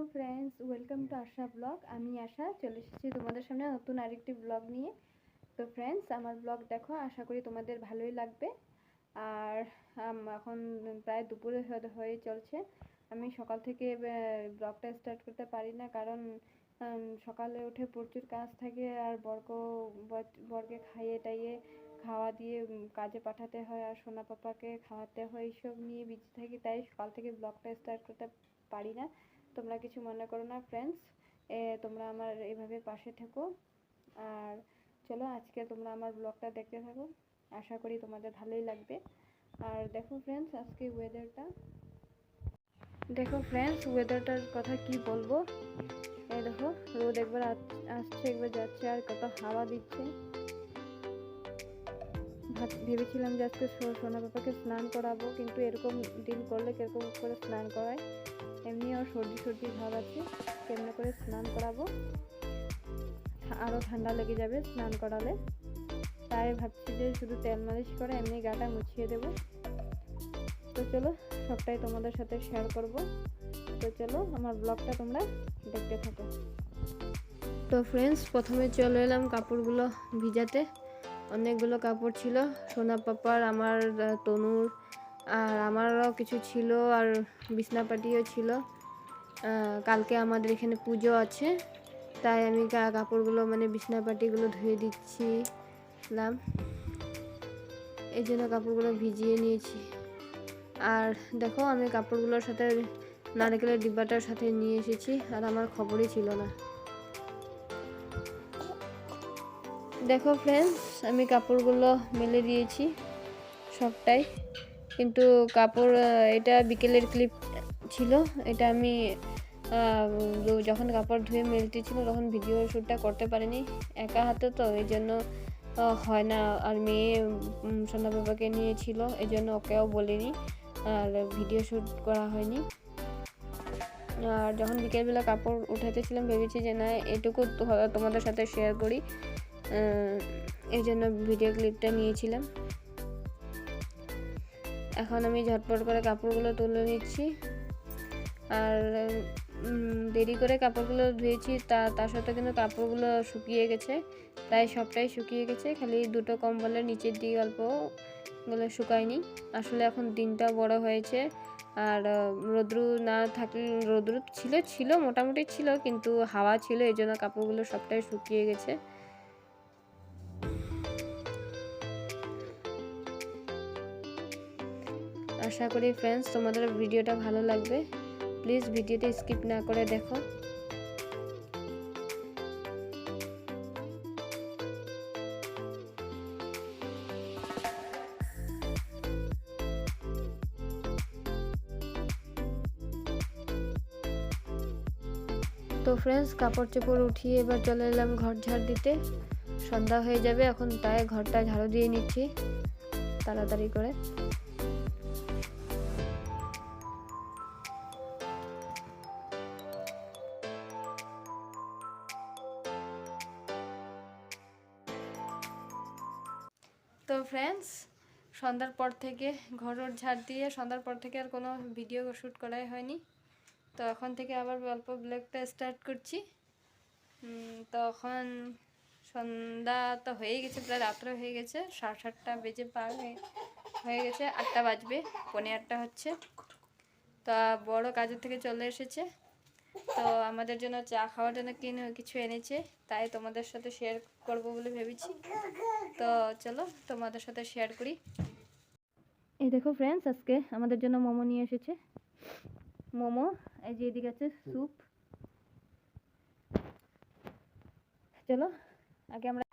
Hello friends welcome to Asha blog আমি আশা চলে এসেছি তোমাদের সামনে নতুন আরেকটি ব্লগ নিয়ে। তো ফ্রেন্ডস আমার ব্লগ দেখো আশা করি তোমাদের ভালোই লাগবে। আর এখন প্রায় দুপুরে হয়ে- চলছে। আমি সকাল থেকে ব্লগটা স্টার্ট করতে পারি না কারণ সকালে উঠে প্রচুর কাজ থাকে আর বরকে বরকে খাইয়ে টাইয়ে খাওয়া দিয়ে কাজে পাঠাতে হয় আর সোনা পাপাকে খাওয়াতে হয় এইসব নিয়ে বিজি থাকি তাই সকাল থেকে ব্লগটা স্টার্ট করতে পারি না। তোমরা কিছু মনে করো না ফ্রেন্ডস তোমরা আমার এইভাবে পাশে থেকো। আর চলো আজকে তোমরা আমার ব্লগটা দেখতে থাকো। আশা করি তোমাদের ভালোই লাগবে। আর দেখো ফ্রেন্ডস আজকে ওয়েদারটা দেখো ফ্রেন্ডস ওয়েদারটার কথা কি বলব? এই দেখো, রোদ একবার আস- আসছে, একবার যাচ্ছে, আর কত হাওয়া দিচ্ছে। ভেবেছিলাম যে আজকে সোনা পাপাকে স্নান করাবো, কিন্তু এরকম দিন করলে কীরকম করে স্নান করায়? এমনি ওর সর্দি সর্দি ভাব আছে, কেমনে করে স্নান করাবো? আরও ঠান্ডা লেগে যাবে স্নান করালে। তাই ভাবছি যে শুধু তেল মালিশ করে এমনি গাটা মুছিয়ে দেবো। তো চলো, সবটাই তোমাদের সাথে শেয়ার করব। তো চলো, আমার ব্লগটা তোমরা দেখতে থাকো। তো ফ্রেন্ডস প্রথমে চলে এলাম কাপড়গুলো ভিজাতে। অনেকগুলো কাপড় ছিল, সোনা পাপার আমার তনুর আর আমারও কিছু ছিল আর বিছনাপাটিও ছিল। কালকে আমাদের এখানে পুজো আছে, তাই আমি কাপড়গুলো মানে বিছনাপাটিগুলো ধুয়ে দিচ্ছিলাম। এই জন্য কাপড়গুলো ভিজিয়ে নিয়েছি। আর দেখো, আমি কাপড়গুলোর সাথে নারকেলের ডিব্বাটার সাথে নিয়ে এসেছি, আর আমার খবরই ছিল না। দেখো ফ্রেন্ডস আমি কাপড়গুলো মেলে দিয়েছি সবটাই। কিন্তু কাপড় এটা বিকেলের ক্লিপ ছিল। এটা আমি যখন কাপড় ধুয়ে মেলতেছিল তখন ভিডিও শ্যুটটা করতে পারিনি। একা হাতে তো এই জন্য হয় না। আর মেয়ে উম, সোনা বাবাকে নিয়েছিল এই জন্য ওকেও বলিনি। আর ভিডিও শ্যুট করা হয়নি। আর যখন বিকেলবেলা কাপড় উঠাতেছিলাম ভেবেছি যে না এটুকু তোমাদের সাথে শেয়ার করি। এই জন্য ভিডিও ক্লিপটা নিয়েছিলাম। এখন আমি ঝটপট করে কাপড়গুলো তুলে নিচ্ছি। আর দেরি করে কাপড়গুলো ধুয়েছি, তা, তার সাথে কিন্তু কাপড়গুলো শুকিয়ে গেছে। প্রায় সবটাই শুকিয়ে গেছে, খালি দুটো কম্বলের নিচের দিকে অল্পগুলো শুকায়নি। আসলে এখন দিনটা বড় হয়েছে, আর, রোদ্রু না থাকলে, রোদ্রু ছিল ছিল, মোটামুটি ছিল, কিন্তু হাওয়া ছিল, এই জন্য কাপড়গুলো সবটাই শুকিয়ে গেছে। আশা করি ফ্রেন্ডস তোমাদের ভিডিওটা ভালো লাগবে। প্লিজ ভিডিওটা স্কিপ না করে দেখো। তো ফ্রেন্ডস কাপড় চোপড় উঠিয়ে এবার চলে এলাম ঘর ঝাড় দিতে। সন্ধ্যা হয়ে যাবে, এখন তাই ঘরটা ঝাড়ু দিয়ে নিচ্ছি, তাড়াতাড়ি করে। তো ফ্রেন্ডস সন্ধ্যার পর থেকে ঘর ওর ঝাড় দিয়ে সন্ধ্যার পর থেকে আর কোনো ভিডিও শ্যুট করাই হয়নি। তো এখন থেকে আবার অল্প ব্লগটা স্টার্ট করছি। তখন সন্ধ্যা তো হয়ে গেছে, প্রায় রাত্রে হয়ে গেছে, সাড়ে সাতটা বেজে পার হয়ে গেছে, আটটা বাজবে, পৌনে আটটা হচ্ছে। তা বড় কাজের থেকে চলে এসেছে। তো আমাদের জন্য চা খাওয়ার জন্য কিনে কিছু এনেছে, তাই তোমাদের সাথে শেয়ার করব বলে ভেবেছি। তো চলো তোমাদের সাথে শেয়ার করি। এই দেখো ফ্রেন্ডস আজকে আমাদের জন্য মোমো নিয়ে এসেছে। মোমো, এই যে এদিকে আছে স্যুপ চলো, আগে আমরা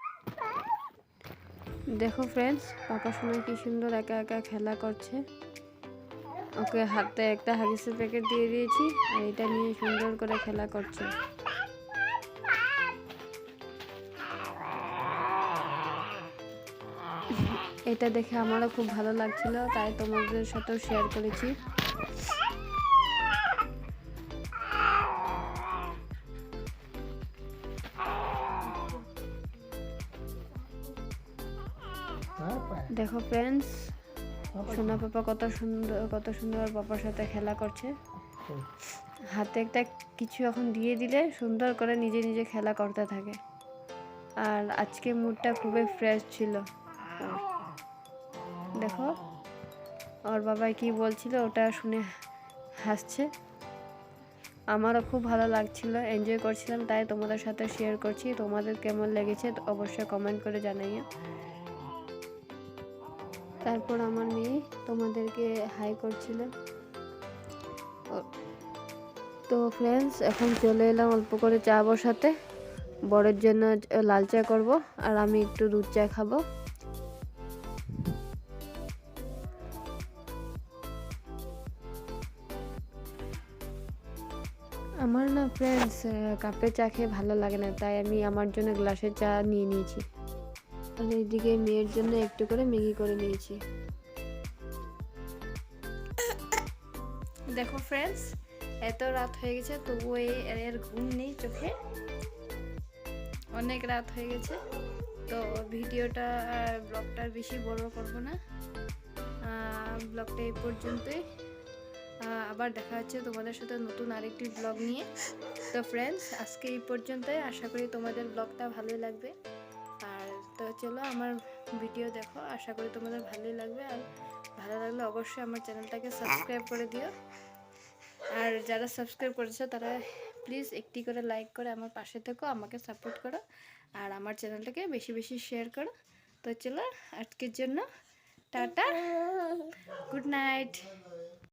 দেখো ফ্রেন্ডস পাপা শুনে কি সুন্দর একা একা খেলা করছে। ওকে হাতে একটা হাগিসের প্যাকেট দিয়ে দিয়েছি, আর এটা নিয়ে সুন্দর করে খেলা করছে। এটা দেখে আমারও খুব ভালো লাগছিল, তাই তোমাদের সাথেও শেয়ার করেছি। দেখো ফ্রেন্ডস সোনা পাপা কত সুন্দর কত সুন্দর পাপার সাথে খেলা করছে। হাতে একটা কিছু এখন দিয়ে দিলে সুন্দর করে নিজে নিজে খেলা করতে থাকে। আর আজকে মুডটা খুবই ফ্রেশ ছিল। দেখো, ওর বাবা কি বলছিল ওটা শুনে হাসছে। আমারও খুব ভালো লাগছিল এনজয় করছিলাম, তাই তোমাদের সাথে শেয়ার করছি। তোমাদের কেমন লেগেছে অবশ্যই কমেন্ট করে জানাইও। তারপর আমার মেয়ে তোমাদেরকে হাই করছিল। তো ফ্রেন্ডস এখন চলে এলাম অল্প করে চা বসাতে। বড়ের জন্য লাল চা করব, আর আমি একটু দুধ চা খাব। আমার না ফ্রেন্ডস কাপে চা খেয়ে ভালো লাগে না, তাই আমি আমার জন্য গ্লাসের চা নিয়ে নিয়েছি। আর এইদিকে মেয়ের জন্য একটু করে ম্যাগি করে নিয়েছি। দেখো ফ্রেন্ডস এত রাত হয়ে গেছে এই- এর ঘুম নেই চোখে। অনেক রাত হয়ে গেছে, তো ভিডিওটা ব্লগটা বেশি বড় করব না। ব্লগটা এই পর্যন্তই। আবার দেখা হচ্ছে তোমাদের সাথে নতুন আরেকটি ব্লগ নিয়ে। তো ফ্রেন্ডস আজকে এই পর্যন্তই। আশা করি তোমাদের ব্লগটা ভালোই লাগবে। তো চলো আমার ভিডিও দেখো। আশা করি তোমাদের ভালোই লাগবে। আর ভালো লাগলে অবশ্যই আমার চ্যানেলটাকে সাবস্ক্রাইব করে দিও। আর যারা সাবস্ক্রাইব করেছে তারা প্লিজ একটি করে লাইক করে আমার পাশে থেকো আমাকে সাপোর্ট করো। আর আমার চ্যানেলটাকে বেশি বেশি শেয়ার করো। তো চলো আজকের জন্য টাটা। Good night